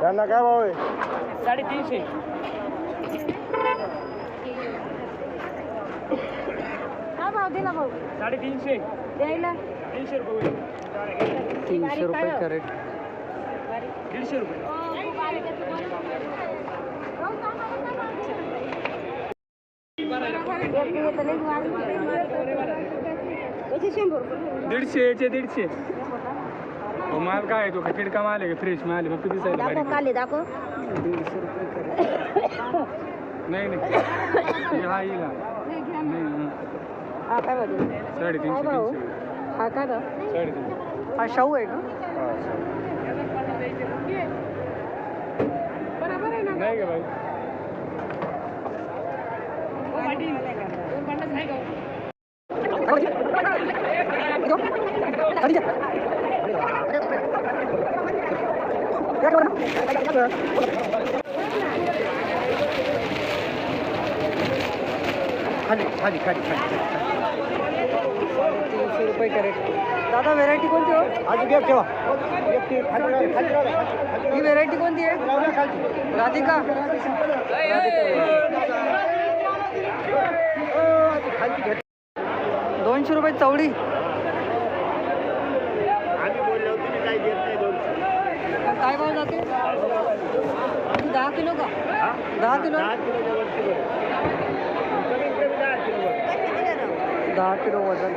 त्यांना काय भाव आहे? साडेतीनशे. हा भाव दिला भाऊ? साडेतीनशे. द्यायला? तीनशे रुपये. तीनशे रुपये कॅरेट. दीडशे रुपये. याचे शंभर रुपये दीडशे याचे दीडशे. माल काय आहे तो? का किडका माल आहे का? फ्रेश माल आहे. फक्त दिसायला दाखव. काले दाखव. नाही नाही. हे हा येईल हा. नाही हा. हा काय भाव दिला साडेतीनशे काय भाऊ? तीनशे. हा काय भाव? साडेतीनशे. हा शाहू आहे का? नाही का भाई? खाली खाली खाली खाली तीनशे रुपये कॅरेट दादा व्हेरायटी कोणती हो आधी गॅप ठेवा ही व्हेरायटी कोणती आहे राधिका दोनशे रुपये दोनशे काय भाव जाते? दहा किलो का? दहा किलो. दहा किलो वजन.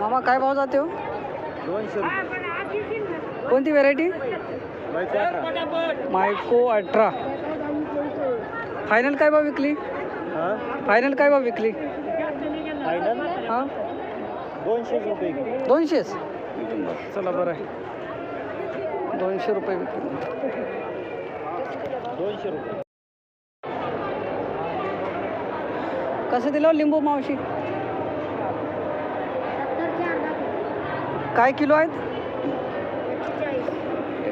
मामा काय भाव जाते हो? दोनशे रुपये. कोणती व्हेरायटी. मायको अठरा फायनल काय भाव विकली? फायनल काय भाव विकली? हां? रुपये. दोनशेच? चला बरं आहे. दोनशे रुपये विकली. दोनशे रुपये. कसं दिलं हो लिंबू मावशी? काय किलो आहेत?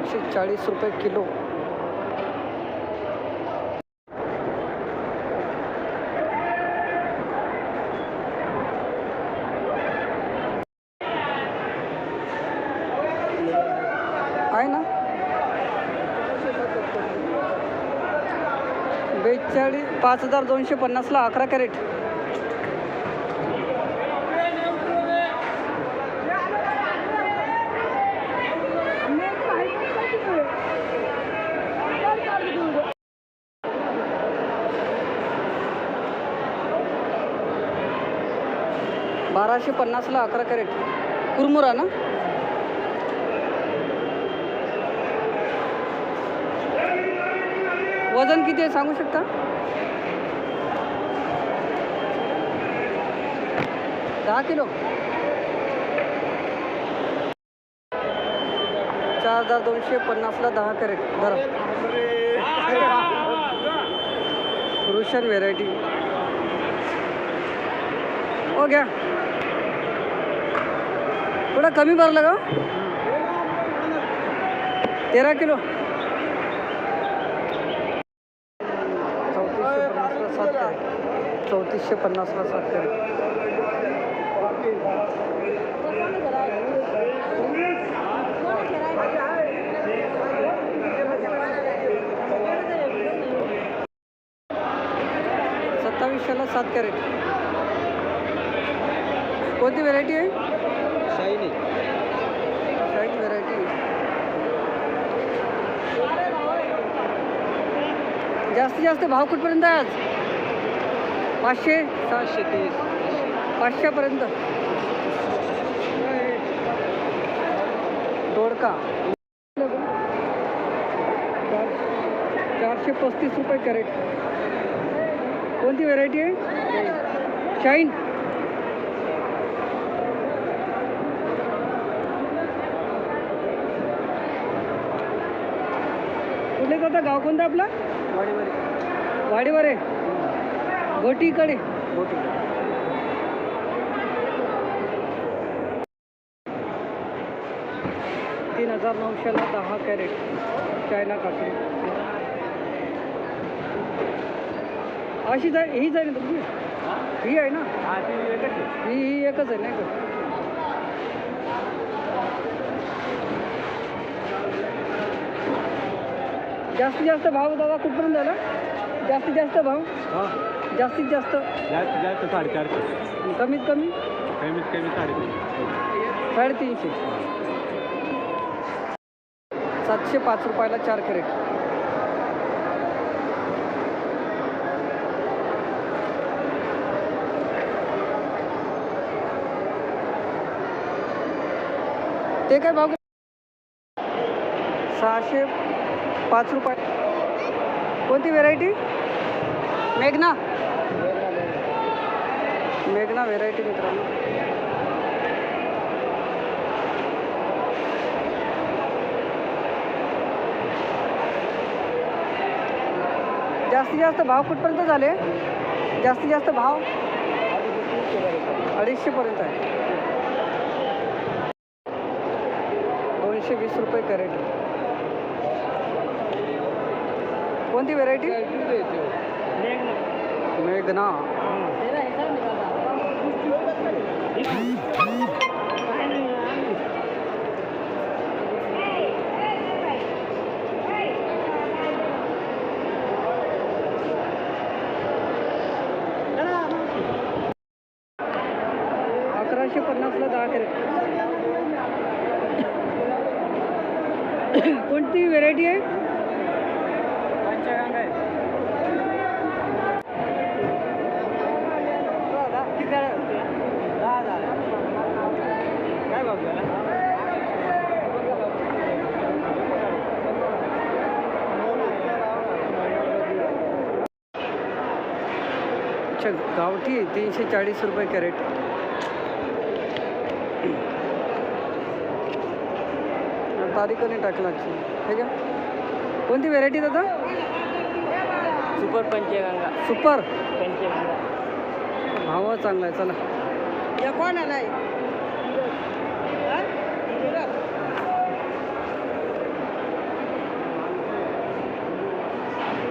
एकशे चाळीस रुपये किलो. आहे ना? बेचाळीस पाच हजार दोनशे पन्नासला अकरा कॅरेट. बाराशे पन्नासला अकरा कॅरेट. कुरमुरा ना? वजन किती आहे सांगू शकता? दहा किलो. चार हजार दोनशे पन्नासला दहा कॅरेट. धरा. रुशन व्हेरायटी. हो घ्या. एवढा कमी भरलं का? तेरा किलो. चौतीसशे पन्नासला सात कॅरेट. चौतीसशे पन्नासला सात कॅरेट. सत्तावीसशेला सात कॅरेट. कोणती व्हेरायटी आहे? शाईनी. शाईट व्हेरायटी जास्तीत जास्त भाव कुठपर्यंत आहे आज? पाचशे? सातशे तीस. पाचशेपर्यंत. दोडका. चार- चारशे पस्तीस रुपये कॅरेट. कोणती व्हेरायटी आहे? शाईन. कुठले दादा गाव कोणतं आपलं? वाडीवर. आहे घोटीकडे तीन हजार नऊशेला दहा कॅरेट. चायना काकडी. अशी जाय ही ना तुमची? ही आहे ना? हा. ही ही एकच आहे नाही का? जास्तीत जास्त भाव दादा कुठपर्यंत झाला? जास्तीत जास्त भाव? हा. जास्तीत जास्त? जास्त जास्त साडेचारशे. कमीत कमी? कमीत कमी साडेतीन साडेतीनशे. सातशे पाच रुपयाला चार कॅरेट. ते काय भाव? सहाशे पाच रुपये. कोणती व्हेरायटी मेघना. मेघना व्हेरायटी मित्रांनो. जास्तीत जास्त भाव कुठपर्यंत झाले? जास्तीत जास्त भाव? अडीचशेपर्यंत आहे. दोनशे वीस रुपये कॅरेट. कोणती व्हेरायटी मेघना. अकराशे पन्नासला दहा कॅरेट. कोणती व्हेरायटी आहे पंचगंगा आहे काय भाव झाला अच्छा गावठी तीनशे चाळीस रुपये कॅरेट. तारीखने टाकला? आजची कोणती व्हेरायटी दादा? सुपर पंचगंगा. सुपर? पंचगंगा. भाव चांगला आहे चला. या कोण आलाय?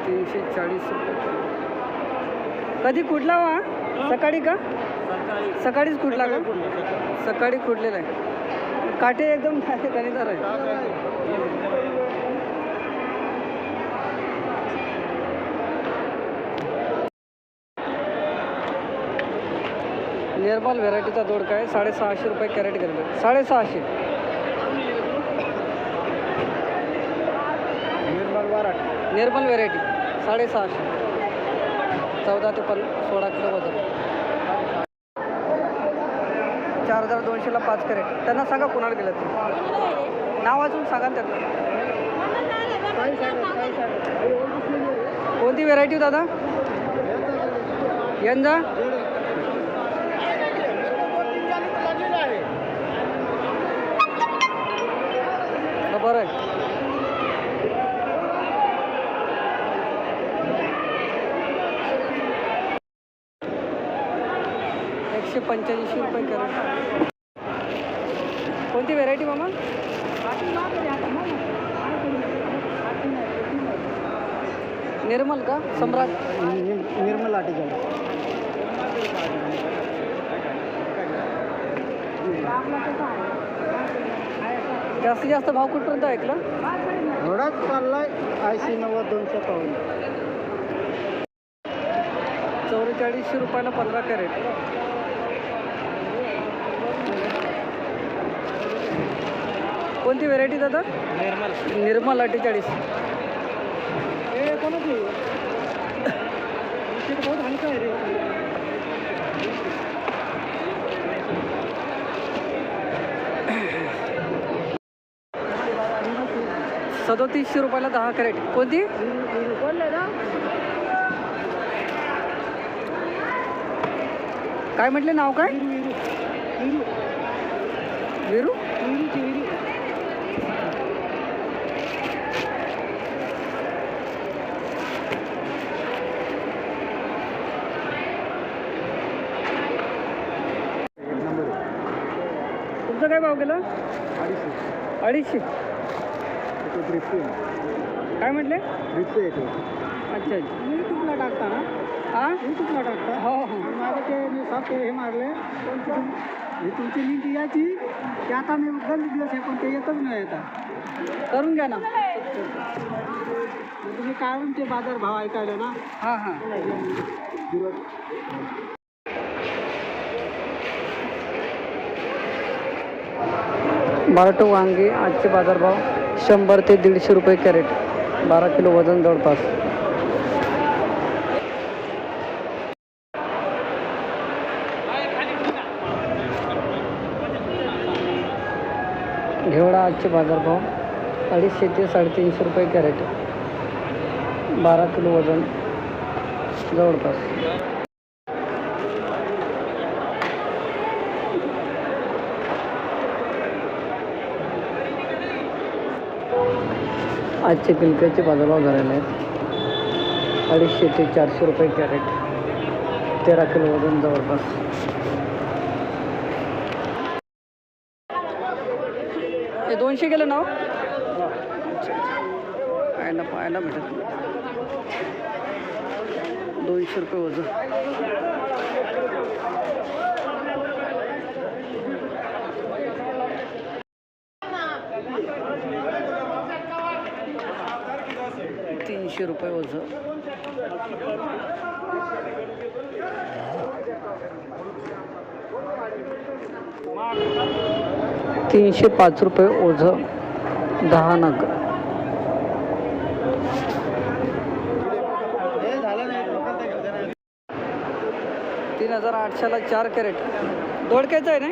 तीनशे चाळीस रुपये. कधी कुठला हो हा? सकाळी का? सकाळीच कुठला का? सकाळी कुठलेला आहे. काटे एकदम गणितार आहे. निर्मल व्हेरायटीचा दोडका आहे. साडेसहाशे रुपये कॅरेट करेल साडेसहाशे. निर्मल वाराट निर्मल व्हेरायटी. साडेसहाशे. चौदा ते पन सोळा किलो वजन. चार हजार दोनशेला पाच कॅरेट. त्यांना सांगा कोणाला गेलं ते. नाव वाचून सांगा त्यांना कोणती व्हेरायटी दादा? यंजा एकशे पंच्याऐंशी रुपये कॅरेट कोणती व्हेरायटी मामा? निर्मल का? सम्राट? निर्मल आटिकल जास्तीत जास्त भाव कुठपर्यंत ऐकला? एवढाच चाललाय ऐंशी नव्वद दोनशे पाऊन. चौवेचाळीसशे रुपयाला पंधरा कॅरेट. कोणती व्हेरायटी दादा? निर्मल. निर्मल अठ्ठेचाळीस. सदोतीसशे रुपयाला दहा कॅरेट. कोणती? काय म्हटले? नाव काय? विरू नंबर तुमचा काय भाव गेला? अडीचशे. अडीचशे काय म्हटले? अच्छा अच्छा. यूट्यूबला टाकता ना. हा? यूट्यूबला टाकता. हो हो. माझं ते मी साफ हे मारले. ही तुमची लिंक यायची की आता मी गंज दिवस आहे पण ते येतच नाही आता. करून घ्या ना. तुम्ही काढून ते बाजार भाव ऐकायला ना. हां हां. बारटो वांगे आजचे बाजारभाव शंभर ते दीडशे रुपये कॅरेट. बारा किलो वजन जवळपास. घेवडा आजचे बाजारभाव अडीचशे ते साडेतीनशे रुपये कॅरेट. बारा किलो वजन जवळपास. आजचे पिलक्याचे बाजारभाव झालेले आहेत. अडीचशे ते चारशे रुपये कॅरेट. तेरा किलो वजन जवळपास. हे दोनशे गेलं ना हो? पाहायला पाहायला भेटत दोनशे रुपये वजन. तीनशे रुपये वजन तीनशे पाच रुपये ओझं दहा नग तीन हजार आठशेला चार कॅरेट. दोडक्याचं आहे ना?